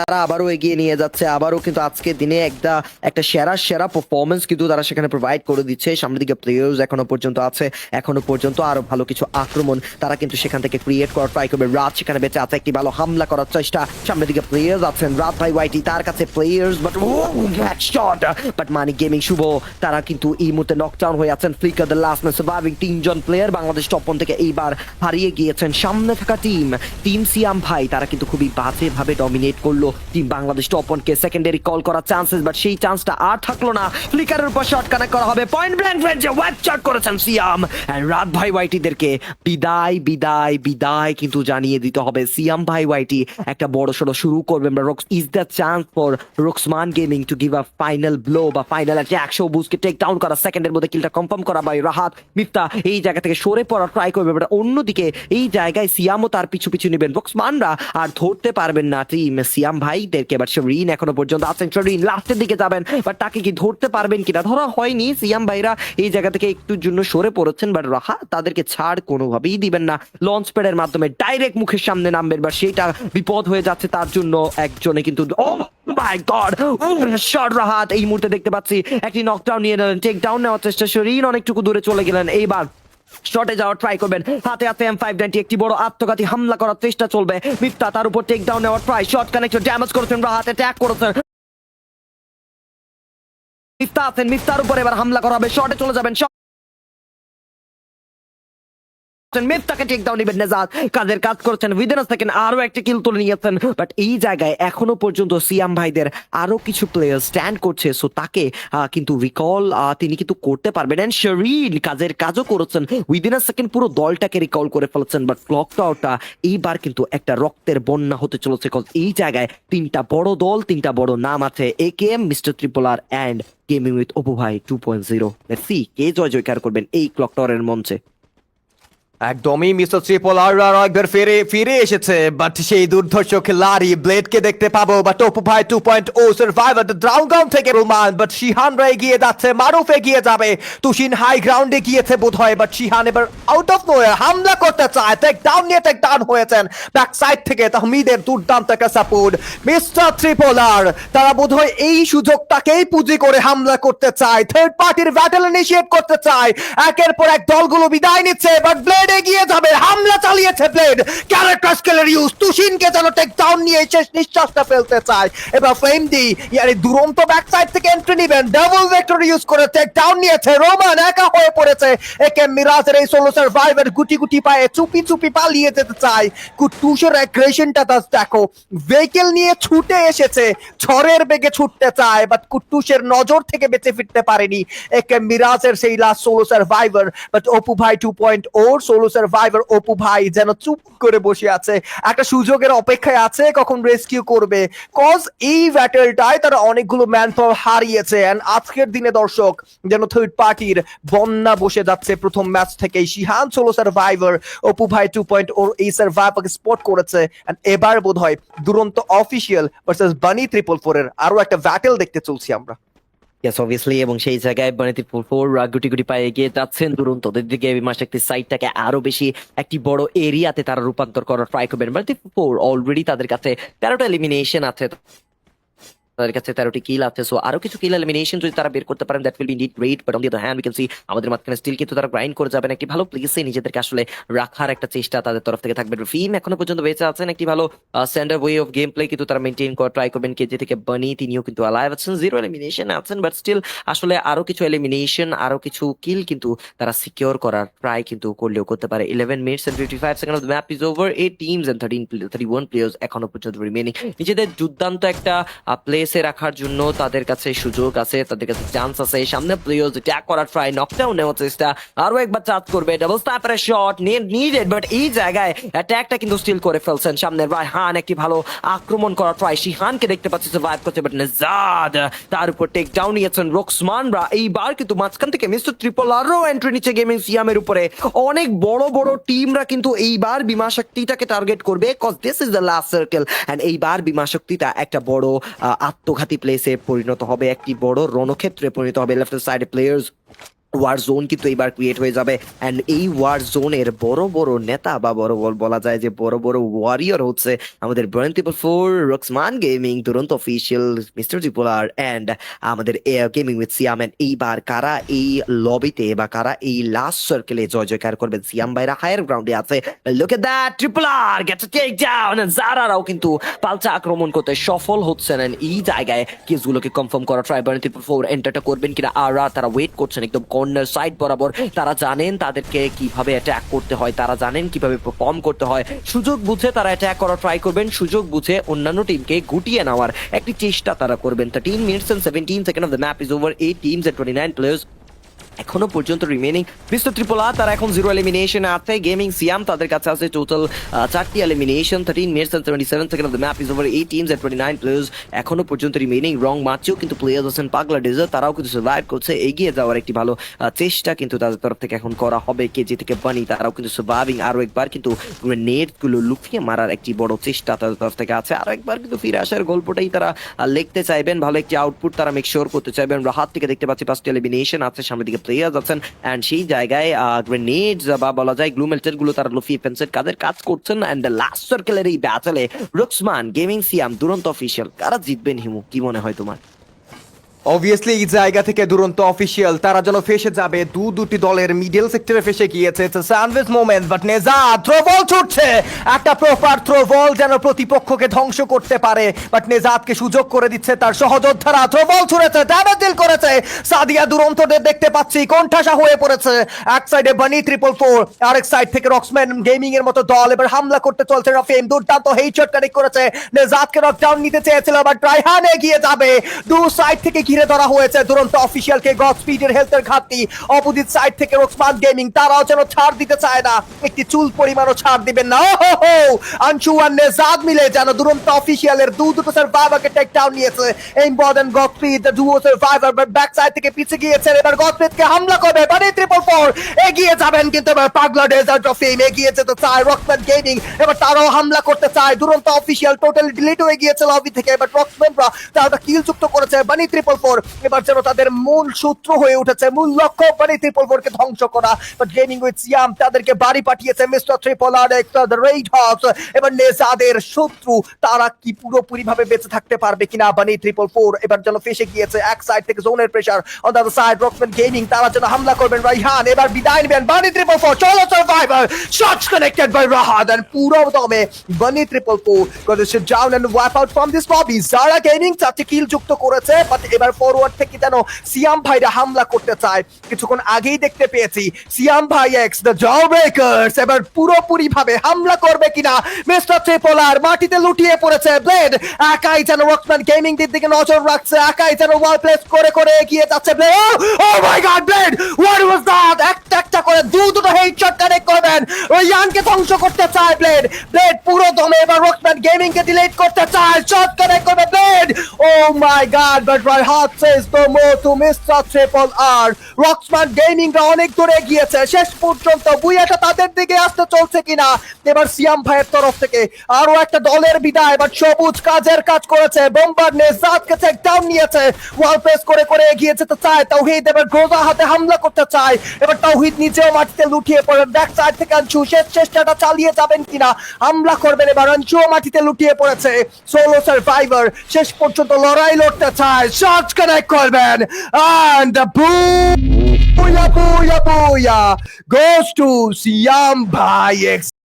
তারা আবারও এগিয়ে নিয়ে যাচ্ছে, আবারও কিন্তু আজকে দিনে একটা একটা সেরা সেরা পারফরমেন্স কিন্তু তারা সেখানে প্রোভাইড করে দিচ্ছে। সামনের দিকে প্লেয়ার্স এখনও পর্যন্ত আছে, এখনও পর্যন্ত আরও ভালো কিছু আক্রমণ তারা কিন্তু সেখান থেকে ক্রিয়েট করার ট্রাই করবে। রাত সেখানে বেঁচে আছে, একটি ভালো হামলা করার চেষ্টা। সামনের দিকে প্লেয়ার্স আছেন রাত ভাই ওয়াইটি তার কাছে players but shot but money gaming Shuvo, তারা কিন্তু এই মুহূর্তে নকডাউন হয়ে আছেন। Flicker the last man surviving তিনজন প্লেয়ার বাংলাদেশ টপ ওয়ান থেকে এইবার হারিয়ে গিয়েছেন। সামনে থাকা টিম টিম সিয়াম ভাই, তারা কিন্তু খুবই বাজে ভাবে ডমিনেট করল। টিম বাংলাদেশ টপ ওয়ানকে সেকেন্ডারি কল করার চান্সেস বাট সেই চান্সটা আর থাকল না। ফ্লিকারের উপর শট কানেক্ট করা হবে। পয়েন্ট ব্ল্যাঙ্ক রেঞ্জে ওয়েব শট করেছেন সিয়াম এন্ড রাত ভাই ওয়াইটিদেরকে বিদায় বিদায় বিদায় কিন্তু জানিয়ে দিতে হবে। সিয়াম ভাই ওয়াইটি একটা বড় সড়ো শুরু করবেন বা Rox is the chance for Roxman gaming to give a final blow বা ফাইনাল একটা একশো বুসকে টেক ডাউন করা সেকেন্ডের মধ্যে কিলটা কনফার্ম করা বাই রাহাত মিফতা এই জায়গা থেকে সরে পড়ার ট্রাই করবে বাট অন্যদিকে এই জায়গায় সিয়ামও তার পিছু পিছু নেবেন। রক্সমানরা আর ধরতে পারবেন না টিম সিয়াম ভাইদেরকে বাট শরিন এখনও পর্যন্ত আছেন। শরিন লাস্টের দিকে যাবেন বাট তাকে কি ধরতে পারবেন কিনা? ধরা হয়নি, সিয়াম ভাইরা এই জায়গা থেকে একটুর জন্য সরে পড়েছেন বাট রাহা, তাদেরকে ছাড় কোনোভাবেই দিবেন না। লঞ্চ প্যাডের মাধ্যমে ডাইরেক্ট মুখের সামনে নামবেন বা সেটা বিপদ হয়ে যাচ্ছে তার জন্য একজনে কিন্তু মাই গড শট রাহাত, এই মুহূর্তে দেখতে পাচ্ছি, একটি নকডাউন নিয়ে নিলেন টেক ডাউন নেওয়ার চেষ্টা শরীর অনেকটুকু দূরে চলে গেলেন। এইবার শটে যাওয়ার ট্রাই করবেন। হাতে হাতে এম ফাইভ নাইনটি একটি বড় আত্মঘাতী হামলা করার চেষ্টা চলবে। মিথ্যা তার উপর টেক ডাউন নেওয়ার ট্রাই শর্ট কানেক্ট ড্যামেজ করেছেন বা হাতে ট্যাক করেছেন। মিথ্যা আছেন মিথ্যার উপর এবার হামলা করা হবে। শর্টে চলে যাবেন। ডাউন নেবেন কাজ করছেন আরও একটা কিল তুলে নিয়েছেন। বাট এই জায়গায় এখনও পর্যন্ত সিয়াম ভাইদের আরও কিছু প্লেয়ার স্ট্যান্ড করছে সো তাকে কিন্তু রিকল তিনি কিন্তু করতে পারবেন। এন্ড কাজের কাজও করেছেন। উইদিন সেকেন্ড পুরো দলটাকে রিকল করে ফেলেছেন বাট ক্লক টাওয়ারটা এইবার কিন্তু একটা রক্তের বন্যা হতে চলেছে কজ এই জায়গায় তিনটা বড় দল, তিনটা বড় নাম আছে A K M mister Triple R and gaming with Apu ভাই two point zero C K জয় জয়কার করবেন এই ক্লক টাওয়ারের মঞ্চে? একদমই মিস্টার ট্রিপল আর আর একবার ফিরে ফিরে এসেছে বাট সেই দুর্ধর্ষ খেলাড়ি ব্লেডকে দেখতে পাবো বাট টপু ভাই টু পয়েন্ট ও সার্ভাইভার ড্রাউন গ্রাউন্ড থেকে রোমান বাট শিহানরা এগিয়ে যাচ্ছে, মারুফ এগিয়ে যাবে, তুষিন হাই গ্রাউন্ডে গিয়েছে বোধ হয় বাট শিহান এবার আউট অফ নোয়ার হামলা করতে চায় টেক ডাউন নিয়ে টেক ডাউন হয়েছেন ব্যাক সাইড থেকে তাহমিদের দুর্দান্ত একটা সাপোর্ট মিস্টার ট্রিপলার তারা বোধ হয় এই সুযোগটাকেই পুঁজি করে হামলা করতে চায় থার্ড পার্টির ব্যাটেল ইনিশিয়েট করতে চায়, একের পর এক দলগুলো বিদায় নিচ্ছে বাট ব্লেড এগিয়ে যাবে। হামলা চালিয়েছে ব্লেড ক্যারেক্টার ইউজ যেন টেক ডাউন নিয়ে শেষ নিঃশ্বাসটা ফেলতে চায়। এবার দি, ইয়ারে দুরন্ত ব্যাক সাইড থেকে এন্ট্রি ডাবল ভেক্টর ইউজ করে টেক ডাউন নিয়েছে। রোমান একা হয়ে পড়েছে। একে মিরাজের এই সোলো সার্ভাইভার গুটি গুটি পায়ে চুপি চুপি পালিয়ে যেতে চায়। কুটুসের অ্যাগ্রেশনটা দেখো ভেহিকেল নিয়ে ছুটে এসেছে। ঝড়ের বেগে ছুটতে চায় বাট কুটুসের নজর থেকে বেঁচে ফিরতে পারেনি। একে মিরাজের সেই last solo survivor but Apu ভাই টু পয়েন্ট ওর সোলো সার্ভাইভার অপু ভাই যেন চুপ করে বসে আছে। একটা সুযোগের অপেক্ষায় আছে, কখন রেস্কিউ করবে। কজ এই ব্যাটেলটায় তারা অনেকগুলো হারিয়েছে। And আজকের দিনে দর্শক, যেন থার্ড পার্টির বন্যা বসে যাচ্ছে প্রথম ম্যাচ থেকেই। শিহান সোলো সার্ভাইভার অপু ভাই টু পয়েন্ট ওর এই সার্ভাইভারকে স্পট করেছে। And এবার বোধ হয় দুরন্ত অফিসিয়াল ভার্সেস বানি ট্রিপল ফোরের আরও একটা ব্যাটেল দেখতে চলছি আমরা। ইয়েস অবভিয়াসলি এবং সেই জায়গায় মানে ফোর গুটি গুটি পায়ে এগিয়ে যাচ্ছেন। দুরন্তদের দিকে বিমা সাইডটাকে আরও বেশি একটি বড় এরিয়াতে তারা রূপান্তর করার ট্রাই করবেন। বানিতি ফোর অলরেডি তাদের কাছে তেরোটা এলিমিনেশন আছে। তাদের কাছে তেরোটি কিল আছে সো আরও কিছু কিল এলিমিনেশন যদি তারা বের করতে পারেন that will be need great but on the other hand we can see আমাদের মাঝখানে স্টিল কিন্তু তারা গ্রাইন্ড করে যাবেন একটি ভালো প্লেসে নিজেদেরকে আসলে রাখার একটা চেষ্টা তাদের তরফ থেকে থাকবে। ফিম এখনও পর্যন্ত বেঁচে আছেন একটি ভালো standard way of game play কিন্তু তারা মেনটেন করা। ট্রাই করবেন কেজি থেকে বানি তিনিও কিন্তু অ্যালাইভ আছেন জিরো এলিমিনেশন আছেন বাট স্টিল আসলে আরও কিছু এলিমিনেশন আরও কিছু কিল কিন্তু তারা সিকিউর করার ট্রাই কিন্তু করলেও করতে পারে। Eleven minutes and fifty five second of map is over eight teams and thirteen thirty one players এখনও পর্যন্ত রিমেনিং নিজেদের দুর্দান্ত একটা প্লেসে রাখার জন্য তাদের কাছে সুযোগ আছে তাদের কাছে চান্স আছে। সামনে প্লেয়ার্স ট্যাগ করার ট্রাই নকডাউন নেওয়ার চেষ্টা। আরও একবার চার্জ করবে ডাবল স্টাইপারের শট নিডেড বাট এই জায়গায় অ্যাটাকটা কিন্তু স্টিল করে ফেলছেন। সামনে রায়হান একটি ভালো আক্রমণ করার ট্রাই শিহানকে দেখতে পাচ্ছি সার্ভাইভ করতে বাট নেজাদ তার উপর টেক ডাউন নিয়েছেন রোকসমানরা। এইবার কিন্তু মাঝখান থেকে মিস্টার ট্রিপল আরও এন্ট্রি নিচ্ছে গেমিং সিয়ামের উপরে। অনেক বড় বড় টিমরা কিন্তু এইবার বিমা শক্তিটাকে টার্গেট করবে cause this is the last circle and এইবার বিমা শক্তিটা একটা বড় আহ, আত্মঘাতী প্লেসে পরিণত হবে। একটি বড় রণক্ষেত্রে পরিণত হবে। Left side players war zone কিন্তু এবার ক্রিয়েট হয়ে যাবে। অ্যান্ড এই ওয়ার জোনের বড় বড় নেতা বা বড় বড় বলা যায় যে বড় বড় ওয়ারিয়র হচ্ছে আমাদের brain triple four Roxman gaming Duronto official mister Triple R and আমাদের গেমিং উইথ সিয়াম অ্যান্ড এইবার কারা এই লবিতে বা কারা এই লাস্ট সার্কেলে জয় জয়কার করবে সিয়াম ভাইরা হায়ার গ্রাউন্ডে আছে। লোকে that Triple R gets take down জারারাও কিন্তু পাল্টা আক্রমণ করতে সফল হচ্ছেন। And এই জায়গায় কেসগুলোকে কনফার্ম করা ট্রাই বার্ন ত্রিপল ফোর এন্টারটা করবেন কিনা? আর তারা ওয়েট করছেন একদম কর্নার সাইড বরাবর। তারা জানেন তাদেরকে কীভাবে অ্যাটাক করতে হয়, তারা জানেন কীভাবে পারফর্ম করতে হয়। সুযোগ বুঝে তারা অ্যাটাক করার ট্রাই করবেন, সুযোগ বুঝে অন্যান্য টিমকে গুটিয়ে নেওয়ার একটি চেষ্টা তারা করবেন। Thirteen minutes and seventeen second of the map is over eight teams and twenty nine players এখনও পর্যন্ত রিমেনিং মিস্টার ত্রিপোলা তারা এখন জিরো এলিমিনেশন আছে। গেমিং সিয়াম তাদের কাছে আছে টোটাল চারটি elimination thirteen minutes and seventy seven second of the map is over eight teams and twenty nine players এখনও পর্যন্ত রিমেনিং রং মার্চেও কিন্তু প্লেয়ার্স আছেন পাগলা ডেজার তারাও কিন্তু সার্ভাইভ করছে। এগিয়ে যাওয়ার একটি ভালো চেষ্টা কিন্তু তাদের তরফ থেকে এখন করা হবে। কেজি থেকে বানি তারাও কিন্তু সার্ভাইভিং আরও একবার কিন্তু নেটগুলো লুকিয়ে মারার একটি বড় চেষ্টা তাদের তরফ থেকে আছে। আরও একবার কিন্তু ফিরে আসার গল্পটাই তারা লিখতে চাইবেন। ভালো একটি আউটপুট তারা মেক শিওর করতে চাইবেন। আমরা হাত থেকে দেখতে পাচ্ছি পাঁচটি এলিমিনেশন আছে। সামনের দিকে আছেন অ্যান্ড সেই জায়গায় গ্রেনেডস বা বলা যায় গ্লুমেল্টেরগুলো তারা লুফিয়ে ফেন্সের কাজ করছেন? অ্যান্ড লাস্ট সার্কেলের এই ব্যাচলে রুক্সমান গেমিং সিয়াম দুরন্ত অফিসিয়াল কারা জিতবেন হিমু? কি মনে হয় তোমার? অবভিয়াসলি এই জায়গা থেকে দুরন্ত অফিসিয়াল তারা যেন ফেসে যাবে, দু দুটি দলের মিডল সেক্টরে ফেসে গিয়েছে। স্যান্ডউইচ মোমেন্ট বাট নেজা থ্রো বল ছুটছে। একটা প্রপার থ্রো বল যেন প্রতিপক্ষকে ধ্বংস করতে পারে বাট নেজাদকে সুযোগ করে দিচ্ছে তার সহযোদ্ধারা। থ্রো বল ছুড়েছে ড্যামেজ ডিল করেছে। সাদিয়া দুরন্তদের দেখতে পাচ্ছি, কোণঠাসা হয়ে পড়েছে। এক সাইডে বানি ট্রিপল ফোর আরেক সাইড থেকে রক্সম্যান গেমিং এর মতো দল এবার হামলা করতে চলছে। রাফিম দুর্দান্ত হেইচট কানেক্ট করেছে। নেজাদকে নকডাউন নিতে চেয়েছিল বাট ট্রাইহান এগিয়ে যাবে। দু সাইড থেকে ঘিরে ধরা হয়েছে। দুরন্ত অফিসিয়ালকে গড স্পিডের হেলথের ঘাটতি। অপোজিট সাইড থেকে রক্সমান গেমিং তারাও যেন ছাড় দিতে চায় না। একটি চুল পরিমাণও ছাড় দিবেন না। ওহো হো! আনশু আর নেজাদ মিলে যেন দুরন্ত অফিসিয়ালের দু দুটো সার্ভাইভারকে টেক ডাউন নিয়েছে। Important godspeed the duo survivor back side থেকে পিছিয়ে গিয়েছেন। এবার গডস্পিডকে হামলা করবে। বানি ট্রিপল ফোর এগিয়ে যাবেন কিন্তু এবার পাগলা ডেজার্ট অফ ফেম এগিয়ে যেতে চায় রক্সম্যান গেমিং এবার তারাও হামলা করতে চায়। দুরন্ত অফিসিয়াল টোটালি ডিলিট হয়ে গিয়েছে লবি থেকে। এবার রক্সম্যানরা তারা কিল যুক্ত করেছে। বানি ট্রিপল ফোর এবার যেন তাদের মূল সূত্র হয়ে উঠেছে, মূল লক্ষ্য বানি ট্রিপল ফোর কে ধ্বংস করা। বাট গেমিং উইথ সিয়াম তাদেরকে বাড়ি পাঠিয়েছে mister triple R red hawks এবার নেজাদের শত্রু, তারা কি পুরোপুরি ভাবে বেঁচে থাকতে পারবে কিনা বানি ট্রিপল ফোর এবার যেন ফেসে গিয়েছে এক সাইড থেকে জোনের pressure on the side Roxman gaming তারা যেন হামলা করবেন রাইহান এবার বিদায় নেবেন বানি ট্রিপল ফোর চলো survivor shots connected by Rahad and পুরো দমে bunny triple four goes down and wipe out from this lobby যারা গেমিং চারটি কিল যুক্ত করেছে বাট এবার ফরওয়ার্ড থেকে যেন সিয়াম ভাইরা হামলা করতে চায়। কিছুক্ষণ আগেই দেখতে পেয়েছি, সিয়াম ভাই এক্স দ্য জব ব্রেকার্স এবার পুরোপুরি ভাবে হামলা করবে কিনা? মিস্টার ট্রিপলার মাটিতে লুটিয়ে পড়েছে ব্লেড একাই যেন রক্সম্যান গেমিং দিক দিকে নজর রাখছে, একাই যেন ওয়াল প্লেস করে করে এগিয়ে যাচ্ছে blade oh my god blade what was that একটা একটা করে দু, দুটো হেডশট কানেক্ট করবেন। ওই ইয়ানকে ধ্বংস করতে চায় ব্লেড ব্লেড পুরো দমে এবার রক্সম্যান গেমিং কে ডিলিট করতে চায়। শট কানেক্ট করবে blade oh my god but রাই হাত says no more to mister triple R Roxman gaming রা অনেক দূরে গিয়েছে। শেষ পর্যন্ত বুয়াটা তাদের দিকে আসতে চলছে কিনা? এবার সিয়াম ভাইয়ের তরফ থেকে আরও একটা দলের বিদায় এবার সবুজ কাজের কাজ করেছে। বোম্বার নেজাদকে চেক ডাউন নিয়েছে। ওয়াল প্রেস করে করে এগিয়ে যেতে চায়। তাওহিদ এবার গ্রোজা হাতে হামলা করতে চায়। এবার তাওহিদ নিজেও মাটিতে লুটিয়ে পড়ে ব্যাক সাইড থেকে আনছু শেষ চেষ্টাটা চালিয়ে যাবেন কিনা? হামলা করবেন এবার আনছুও মাটিতে লুটিয়ে পড়েছে। সোলো সার্ভাইভার শেষ পর্যন্ত লড়াই লড়তে চায়। শট কানেক্ট করবেন। And booyah booyah booyah goes to ভাই Bhai